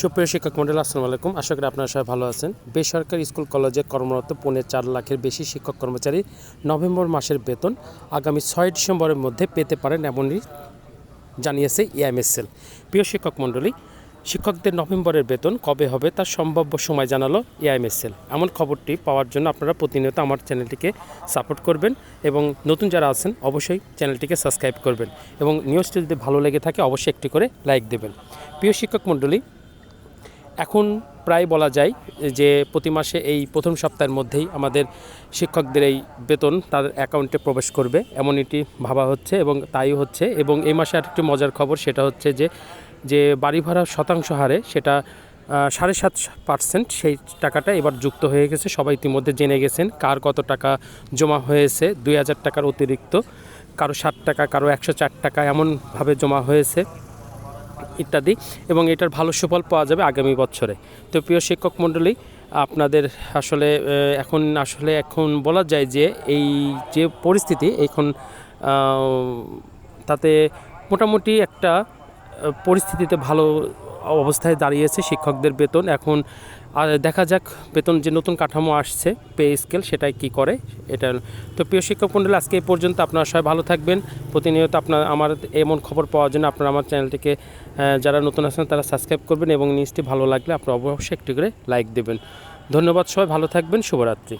সুপ্রিয় শিক্ষক মন্ডল, আসসালামু আলাইকুম। আশা করি আপনারা সবাই ভালো আছেন। বেসরকারি স্কুল কলেজে কর্মরত পৌনে চার লাখের বেশি শিক্ষক কর্মচারী নভেম্বর মাসের বেতন আগামী ছয় ডিসেম্বরের মধ্যে পেতে পারেন এমনই জানিয়েছে ইএমএসএল প্রিয় শিক্ষক মণ্ডলী শিক্ষকদের নভেম্বরের বেতন কবে হবে তার সম্ভাব্য সময় জানালো এআইএমএসএল এমন খবরটি পাওয়ার জন্য আপনারা প্রতিনিয়ত আমার চ্যানেলটিকে সাপোর্ট করবেন এবং নতুন যারা আছেন অবশ্যই চ্যানেলটিকে সাবস্ক্রাইব করবেন এবং নিউজটি যদি ভালো লেগে থাকে অবশ্যই একটি করে লাইক দেবেন। প্রিয় শিক্ষক মণ্ডলী এখন প্রায় বলা যায় যে প্রতি মাসে এই প্রথম সপ্তাহের মধ্যেই আমাদের শিক্ষকদের এই বেতন তাদের অ্যাকাউন্টে প্রবেশ করবে, এমন এটি ভাবা হচ্ছে এবং তাই হচ্ছে। এবং এই মাসে আর আরেকটি মজার খবর, সেটা হচ্ছে যে যে বাড়ি ভাড়া শতাংশ হারে সেটা সাড়ে সাত পার্সেন্ট সেই টাকাটা এবার যুক্ত হয়ে গেছে। সবাই ইতিমধ্যে জেনে গেছেন কার কত টাকা জমা হয়েছে, দুই হাজার টাকার অতিরিক্ত, কারও ষাট টাকা, কারও একশো চার টাকা এমনভাবে জমা হয়েছে। ইত্যাদি এবং এটার ভালো সুফল পাওয়া যাবে আগামী বছরে। তো প্রিয় শিক্ষক মণ্ডলী, আপনাদের আসলে এখন আসলে এখন বলা যায় যে এই যে পরিস্থিতি এখন তাতে মোটামুটি একটা পরিস্থিতিতে ভালো অবস্থায় দাঁড়িয়েছে শিক্ষকদের বেতন। এখন দেখা যাক বেতন যে নতুন কাঠামো আসছে, পে স্কেল সেটাই কি করে, এটা তো প্রিয় শিক্ষক মণ্ডলী, আজকে এই পর্যন্ত আপনারা সবাই ভালো থাকবেন। প্রতিনিয়ত আপনার, আমার এমন খবর পাওয়ার জন্য আপনারা আমার চ্যানেলটিকে যারা নতুন আছেন তারা সাবস্ক্রাইব করবেন এবং নিউজটি ভালো লাগলে আপনারা অবশ্যই একটু করে লাইক দেবেন। ধন্যবাদ সবাই, ভালো থাকবেন, শুভরাত্রি।